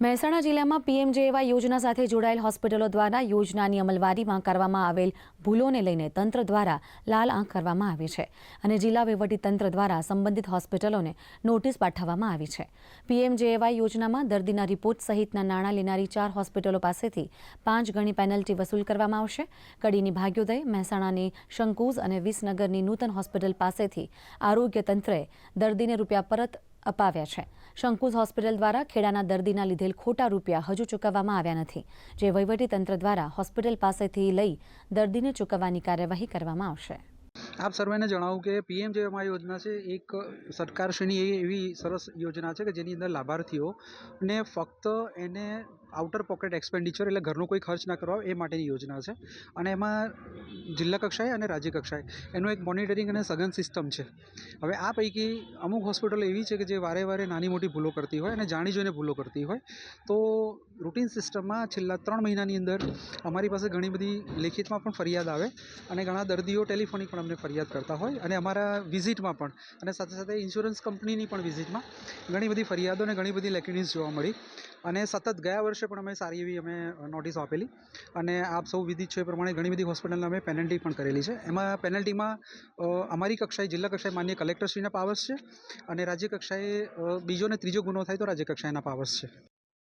મહેસાણા જિલ્લામાં પીએમજેએવાય યોજના સાથે જોડાયેલ હોસ્પિટલો દ્વારા યોજનાની અમલવારીમાં કરવામાં આવેલ ભૂલોને લઈને તંત્ર દ્વારા લાલ આંખ કરવામાં આવી છે અને જિલ્લા તંત્ર દ્વારા સંબંધિત હોસ્પિટલોને નોટિસ પાઠવવામાં આવી છે. પીએમજેએવાય યોજનામાં દર્દીના રિપોર્ટ સહિતના નાણાં લેનારી ચાર હોસ્પિટલો પાસેથી પાંચ ગણી પેનલ્ટી વસૂલ કરવામાં આવશે. કડીની ભાગ્યોદય, મહેસાણાની શંકુઝ અને વિસનગરની નૂતન હોસ્પિટલ પાસેથી આરોગ્ય તંત્રએ દર્દીને રૂપિયા પરત અપાવ્યા છે. શંકુઝ હોસ્પિટલ દ્વારા ખેડાના દર્દીના લીધેલ ખોટા રૂપિયા હજુ ચૂકવવામાં આવ્યા નથી, જે વહીવટી તંત્ર દ્વારા હોસ્પિટલ પાસેથી લઈ દર્દીને ચૂકવવાની કાર્યવાહી કરવામાં આવશે. આપ સર્વેને જણાવું કે પીએમ જે અમારી યોજના છે, એક સરકારશ્રીની એવી સરસ યોજના છે કે જેની અંદર લાભાર્થીઓને ફક્ત એને આઉટર પોકેટ એક્સપેન્ડિચર એટલે ઘરનો કોઈ ખર્ચ ના કરવા એ માટેની યોજના છે. અને એમાં જિલ્લા કક્ષાએ અને રાજ્ય કક્ષાએ એનું એક મોનિટરિંગ અને સઘન સિસ્ટમ છે. હવે આ પૈકી અમુક હોસ્પિટલો એવી છે કે જે વારે વારે નાની મોટી ભૂલો કરતી હોય અને જાણી જોઈને ભૂલો કરતી હોય. તો રૂટીન સિસ્ટમમાં છેલ્લા ત્રણ મહિનાની અંદર અમારી પાસે ઘણી બધી લેખિતમાં પણ ફરિયાદ આવે અને ઘણા દર્દીઓ ટેલિફોનિક પણ અમને ફરિયાદ કરતા હોય અને અમારા વિઝિટમાં પણ અને સાથે સાથે ઇન્સ્યોરન્સ કંપનીની પણ વિઝિટમાં ઘણી બધી ફરિયાદો અને ઘણી બધી લેક્યુનિસ જોવા મળી. અને સતત ગયા વર્ષે પણ અમે સારી એવી અમે નોટિસ આપેલી. અને આપ સૌ વિદિત છે એ પ્રમાણે ઘણી બધી હોસ્પિટલને અમે પેનલ્ટી પણ કરેલી છે. એમાં પેનલ્ટીમાં અમારી કક્ષાએ, જિલ્લા કક્ષાએ માન્ય કલેક્ટરશ્રીના પાવર્સ છે અને રાજ્ય કક્ષાએ બીજો ને ત્રીજો ગુનો થાય તો રાજ્ય કક્ષાએના પાવર્સ છે.